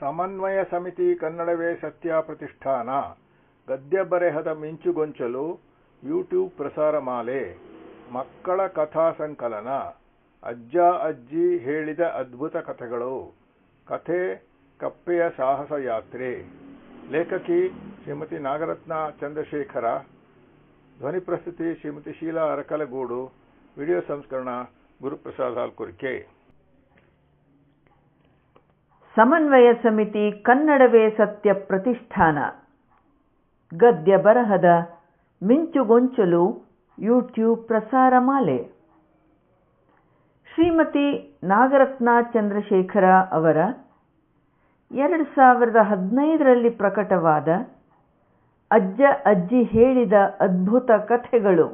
ಸಮನ್ವಯ ಸಮಿತಿ ಕನ್ನಡವೇ ಸತ್ಯ ಪ್ರತಿಷ್ಠಾನ ಗದ್ಯ ಬರೆಹದ ಮಿಂಚುಗೊಂಚಲು ಯೂಟ್ಯೂಬ್ ಪ್ರಸಾರ ಮಾಲೆ ಮಕ್ಕಳ ಕಥಾ ಸಂಕಲನ. ಅಜ್ಜ ಅಜ್ಜಿ ಹೇಳಿದ ಅದ್ಭುತ ಕಥೆಗಳು. ಕಥೆ ಕಪ್ಪೆಯ ಸಾಹಸ ಯಾತ್ರೆ. ಲೇಖಕಿ ಶ್ರೀಮತಿ ನಾಗರತ್ನ ಚಂದ್ರಶೇಖರ. ಧ್ವನಿ ಪ್ರಸ್ತುತಿ ಶ್ರೀಮತಿ ಶೀಲಾ ಅರಕಲಗೂಡು. ವಿಡಿಯೋ ಸಂಸ್ಕರಣ ಗುರುಪ್ರಸಾದ್ ಹಾಲ್ಕುರಿಕೆ. ಸಮನ್ವಯ ಸಮಿತಿ ಕನ್ನಡವೇ ಸತ್ಯ ಪ್ರತಿಷ್ಠಾನ. ಗದ್ಯ ಬರಹದ ಮಿಂಚುಗೊಂಚಲು ಯೂಟ್ಯೂಬ್ ಪ್ರಸಾರ ಮಾಲೆ. ಶ್ರೀಮತಿ ನಾಗರತ್ನ ಚಂದ್ರಶೇಖರ ಅವರ ಎರಡು ಸಾವಿರದ ಹದಿನೈದರಲ್ಲಿ ಪ್ರಕಟವಾದ ಅಜ್ಜ ಅಜ್ಜಿ ಹೇಳಿದ ಅದ್ಭುತ ಕಥೆಗಳು.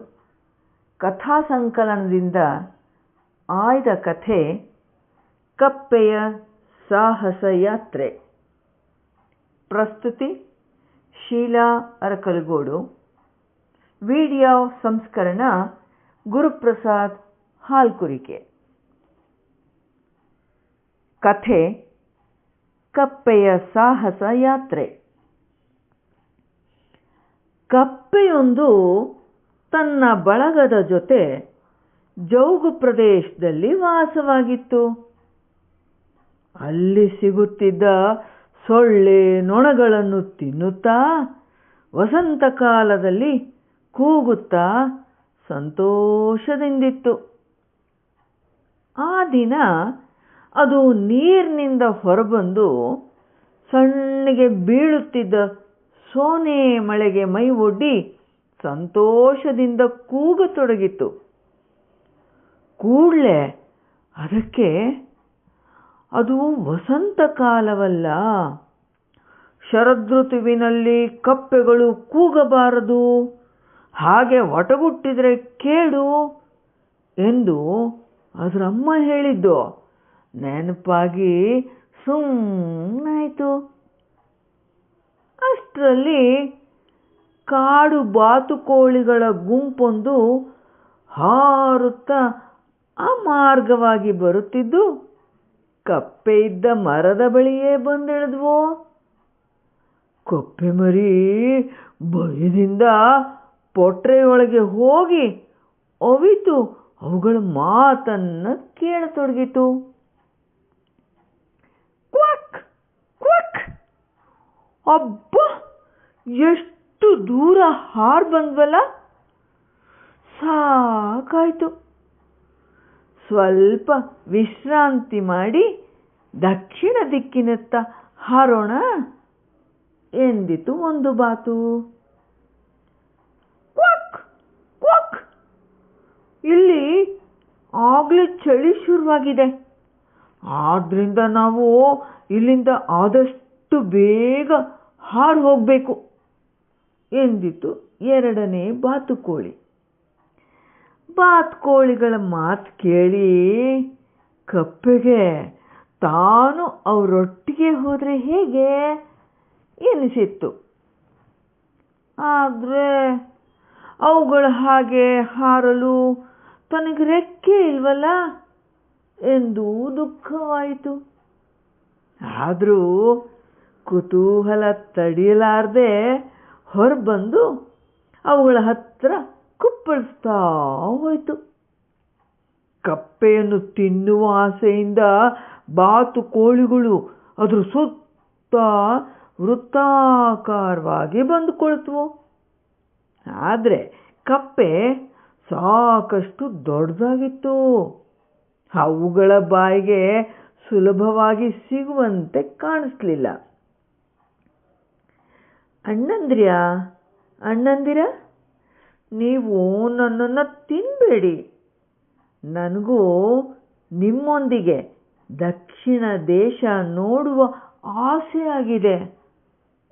ಕಥಾ ಸಂಕಲನದಿಂದ ಆಯ್ದ ಕಥೆ ಕಪ್ಪೆಯ ಸಾಹಸ ಯಾತ್ರೆ ಪ್ರಸ್ತುತಿ ಶೀಲಾ ಅರಕಲಗೂಡು. ವಿಡಿಯೋ ಸಂಸ್ಕರಣ ಗುರುಪ್ರಸಾದ್ ಹಾಲ್ಕುರಿಕೆ. ಕಥೆ ಕಪ್ಪೆಯ ಸಾಹಸ ಯಾತ್ರೆ ಕಪ್ಪೆಯೊಂದು ತನ್ನ ಬಳಗದ ಜೊತೆ ಜೌಗು ಪ್ರದೇಶದಲ್ಲಿ ವಾಸವಾಗಿತ್ತು. ಅಲ್ಲಿ ಸಿಗುತ್ತಿದ್ದ ಸೊಳ್ಳೆ ನೊಣಗಳನ್ನು ತಿನ್ನುತ್ತಾ ವಸಂತ ಕಾಲದಲ್ಲಿ ಕೂಗುತ್ತಾ ಸಂತೋಷದಿಂದಿತ್ತು. ಆ ದಿನ ಅದು ನೀರಿನಿಂದ ಹೊರಬಂದು ಸಣ್ಣಗೆ ಬೀಳುತ್ತಿದ್ದ ಸೋನೆ ಮಳೆಗೆ ಮೈ ಒಡ್ಡಿ ಸಂತೋಷದಿಂದ ಕೂಗತೊಡಗಿತ್ತು. ಕೂಡಲೇ ಅದಕ್ಕೆ ಅದು ವಸಂತ ಕಾಲವಲ್ಲ ಶರದೃತುವಿನಲ್ಲಿ ಕಪ್ಪೆಗಳು ಕೂಗಬಾರದು. ಹಾಗೆ ಒಟಗುಟ್ಟಿದರೆ ಕೇಡು ಎಂದು ಅದರಮ್ಮ ಹೇಳಿದ್ದು. ನೆನಪಾಗಿ ಸುಮ್ಮನಾಯಿತು ಅಷ್ಟರಲ್ಲಿ ಕಾಡು ಬಾತುಕೋಳಿಗಳ ಗುಂಪೊಂದು ಹಾರುತ್ತಾ ಆ ಮಾರ್ಗವಾಗಿ ಬರುತ್ತಿದ್ದು. ಕಪ್ಪೆ ಇದ್ದ ಮರದ ಬಳಿಯೇ ಬಂದಿಳಿದ್ವು? ಕಪ್ಪೆ ಮರಿ ಭಯದಿಂದ ಪೊಟ್ರೆಯೊಳಗೆ ಹೋಗಿ ಅವಿತು ಅವುಗಳ ಮಾತನ್ನ ಕೇಳತೊಡಗಿತು. Quack quack. ಅಬ್ಬ, ಎಷ್ಟು ದೂರ ಹಾರ್ ಬಂದ್ವಲ್ಲ? ಸಾಕಾಯ್ತು. ಸ್ವಲ್ಪ ವಿಶ್ರಾಂತಿ ಮಾಡಿ ದಕ್ಷಿಣ ದಿಕ್ಕಿನತ್ತ ಹಾರೋಣ ಎಂದಿತು ಒಂದು ಬಾತು. Quack quack. ಇಲ್ಲಿ ಆಗ್ಲೇ ಚಳಿ ಶುರುವಾಗಿದೆ. ಆದ್ರಿಂದ ನಾವು ಇಲ್ಲಿಂದ ಆದಷ್ಟು ಬೇಗ ಹಾರು ಹೋಗಬೇಕು ಎಂದಿತು ಎರಡನೇ ಬಾತುಕೋಳಿ. ಬಾತ್ಕೋಳಿಗಳ ಮಾತು ಕೇಳಿ ಕಪ್ಪೆಗೆ ತಾನು ಅವರೊಟ್ಟಿಗೆ ಹೋದರೆ ಹೇಗೆ ಎನಿಸಿತ್ತು. ಆದರೆ ಅವುಗಳ ಹಾಗೆ ಹಾರಲು ತನಗೆ ರೆಕ್ಕೆ ಇಲ್ವಲ್ಲ ಎಂದು ದುಃಖವಾಯಿತು. ಆದರೂ ಕುತೂಹಲ ತಡೆಯಲಾರದೆ ಹೊರಬಂದು ಅವುಗಳ ಹತ್ರ ಕುಪ್ಪಳಿಸ್ತಾ ಹೋಯಿತು ಕಪ್ಪೆಯನ್ನು ತಿನ್ನುವ ಆಸೆಯಿಂದ ಬಾತುಕೋಳಿಗಳು ಅದರ ಸುತ್ತ ವೃತ್ತಾಕಾರವಾಗಿ ಬಂದು ಕುಳಿತವು ಆದರೆ ಕಪ್ಪೆ ಸಾಕಷ್ಟು ದೊಡ್ಡದಾಗಿತ್ತು. ಅವುಗಳ ಬಾಯಿಗೆ ಸುಲಭವಾಗಿ ಸಿಗುವಂತೆ ಕಾಣಿಸ್ಲಿಲ್ಲ. ಅಣ್ಣಂದ್ರಿಯಾ? ಅಣ್ಣಂದಿರ? ನೀವು ನನ್ನನ್ನು ತಿನ್ನಬೇಡಿ ನನಗೂ ನಿಮ್ಮೊಂದಿಗೆ ದಕ್ಷಿಣ ದೇಶ ನೋಡುವ ಆಸೆಯಾಗಿದೆ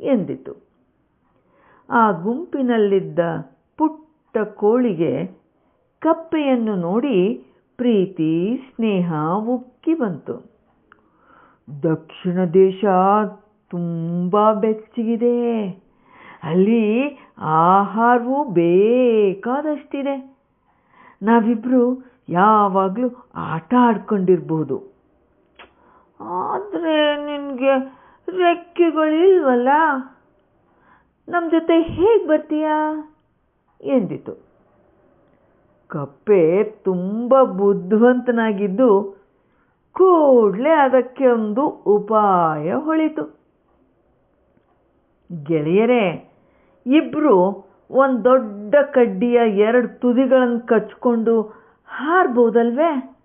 ಎಂದಿತು. ಆ ಗುಂಪಿನಲ್ಲಿದ್ದ ಪುಟ್ಟ ಕೋಳಿಗೆ ಕಪ್ಪೆಯನ್ನು ನೋಡಿ ಪ್ರೀತಿ, ಸ್ನೇಹ ಉಕ್ಕಿ ಬಂತು. ದಕ್ಷಿಣ ದೇಶ ತುಂಬ ಬೆಚ್ಚಗಿದೆ. ಅಲ್ಲಿ ಆಹಾರವೂ ಬೇಕಾದಷ್ಟಿದೆ. ನಾವಿಬ್ಬರು ಯಾವಾಗಲೂ ಆಟ ಆಡ್ಕೊಂಡಿರ್ಬೋದು. ಆದರೆ ನಿನಗೆ ರೆಕ್ಕೆಗಳಿಲ್ವಲ್ಲ? ನಮ್ಮ ಜೊತೆ ಹೇಗೆ ಬರ್ತೀಯಾ? ಎಂದಿತು. ಕಪ್ಪೆ ತುಂಬ ಬುದ್ಧಿವಂತನಾಗಿದ್ದು ಕೂಡಲೇ ಅದಕ್ಕೆ ಒಂದು ಉಪಾಯ ಹೊಳಿತು. ಗೆಳೆಯರೇ ಇಬ್ರು ಒಂದು ದೊಡ್ಡ ಕಡ್ಡಿಯ ಎರಡು ತುದಿಗಳನ್ನು ಕಚ್ಕೊಂಡು ಹಾರ್ಬೋದಲ್ವೇ?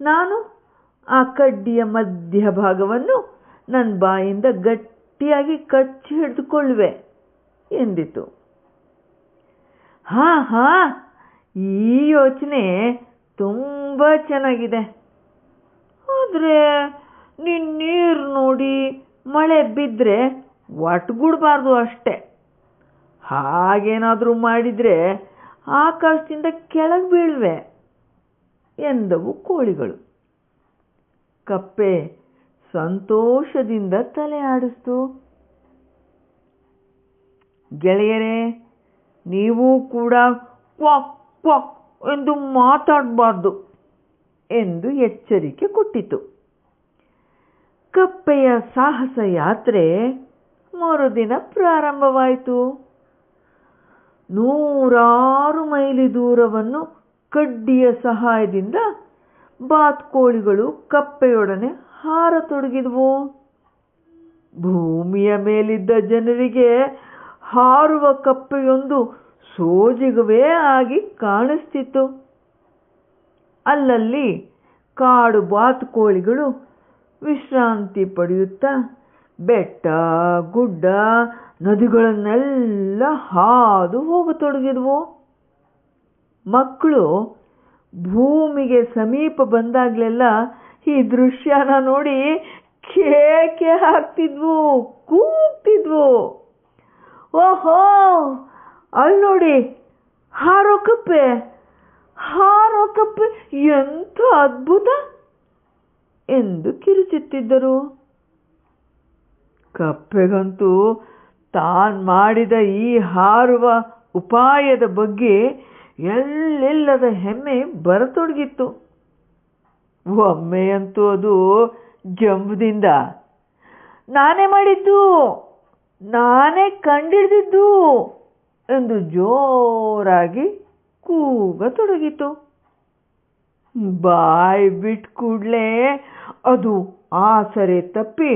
ನಾನು ಆ ಕಡ್ಡಿಯ ಮಧ್ಯಭಾಗವನ್ನು ನನ್ನ ಬಾಯಿಂದ ಗಟ್ಟಿಯಾಗಿ ಕಚ್ಚಿ ಹಿಡಿದುಕೊಳ್ಳುವೆ ಎಂದಿತು. ಹಾ ಹಾ, ಈ ಯೋಚನೆ ತುಂಬ ಚೆನ್ನಾಗಿದೆ. ಆದರೆ ನೀನು ನೀರು ನೋಡಿ ಮಳೆ ಬಿದ್ದರೆ ಒಟ್ಗೂಡ್ಬಾರ್ದು ಅಷ್ಟೆ. ಹಾಗೇನಾದರೂ ಮಾಡಿದರೆ ಆಕಾಶದಿಂದ ಕೆಳಗೆ ಬೀಳುವೆ ಎಂದವು ಕೋಳಿಗಳು. ಕಪ್ಪೆ ಸಂತೋಷದಿಂದ ತಲೆ ಆಡಿಸ್ತು. ಗೆಳೆಯರೇ, ನೀವು ಕೂಡ ಕ್ವಾಕ್ ಕ್ವಾಕ್ ಎಂದು ಮಾತಾಡಬಾರ್ದು ಎಂದು ಎಚ್ಚರಿಕೆ ಕೊಟ್ಟಿತು. ಕಪ್ಪೆಯ ಸಾಹಸ ಯಾತ್ರೆ ಮರುದಿನ ಪ್ರಾರಂಭವಾಯಿತು. ನೂರಾರು ಮೈಲಿ ದೂರವನ್ನು ಕಡ್ಡಿಯ ಸಹಾಯದಿಂದ ಬಾತ್ಕೋಳಿಗಳು ಕಪ್ಪೆಯೊಡನೆ ಹಾರತೊಡಗಿದವು ಭೂಮಿಯ ಮೇಲಿದ್ದ ಜನರಿಗೆ ಹಾರುವ ಕಪ್ಪೆಯೊಂದು ಸೋಜಿಗವೇ ಆಗಿ ಕಾಣಿಸ್ತಿತ್ತು. ಅಲ್ಲಲ್ಲಿ ಕಾಡು ಬಾತುಕೋಳಿಗಳು ವಿಶ್ರಾಂತಿ ಪಡೆಯುತ್ತಾ ಬೆಟ್ಟ, ಗುಡ್ಡ ನದಿಗಳನ್ನೆಲ್ಲ ಹಾದು ಹೋಗತೊಡಗಿದ್ವು. ಮಕ್ಕಳು ಭೂಮಿಗೆ ಸಮೀಪ ಬಂದಾಗಲೆಲ್ಲ ಈ ದೃಶ್ಯನ ನೋಡಿ ಕೇಕೆ ಹಾಕ್ತಿದ್ವು, ಕೂಗ್ತಿದ್ವು. ಓಹೋ ಅಲ್ಲಿ ನೋಡಿ, ಹಾರೋ ಕಪ್ಪೆ ಹಾರೋ ಕಪ್ಪೆ, ಎಂಥ ಅದ್ಭುತ ಎಂದು ಕಿರುಚುತ್ತಿದ್ದರು. ಕಪ್ಪೆಗಂತೂ ತಾನು ಮಾಡಿದ ಈ ಹಾರುವ ಉಪಾಯದ ಬಗ್ಗೆ ಎಲ್ಲೆಲ್ಲದ ಹೆಮ್ಮೆ ಬರತೊಡಗಿತ್ತು. ಒಮ್ಮೆಯಂತೂ ಅದು ಜಂಬದಿಂದ, ನಾನೇ ಮಾಡಿದ್ದು, ನಾನೇ ಕಂಡಿಡಿದಿದ್ದು ಎಂದು ಜೋರಾಗಿ ಕೂಗತೊಡಗಿತು. ಬಾಯಿ ಬಿಟ್ ಕೂಡಲೇ ಅದು ಆಸರೆ ತಪ್ಪಿ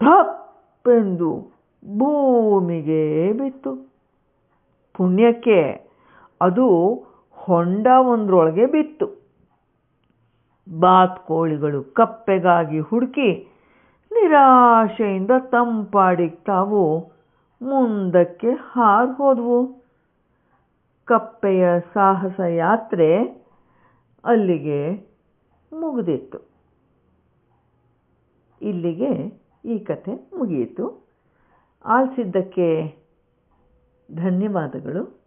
ಧಪ್ಪೆಂದು ಭೂಮಿಗೆ ಬಿತ್ತು. ಪುಣ್ಯಕ್ಕೆ ಅದು ಹೊಂಡ ಒಂದರೊಳಗೆ ಬಿತ್ತು. ಬಾತ್ಕೋಳಿಗಳು ಕಪ್ಪೆಗಾಗಿ ಹುಡುಕಿ ನಿರಾಶೆಯಿಂದ ತಂಪಾಡಿಗೆ ತಾವು ಮುಂದಕ್ಕೆ ಹಾರು ಹೋದವು. ಕಪ್ಪೆಯ ಸಾಹಸ ಯಾತ್ರೆ ಅಲ್ಲಿಗೆ ಮುಗಿದಿತ್ತು. ಇಲ್ಲಿಗೆ ಈ ಕಥೆ ಮುಗಿಯಿತು. ಆಲಿಸಿದ್ದಕ್ಕೆ ಧನ್ಯವಾದಗಳು.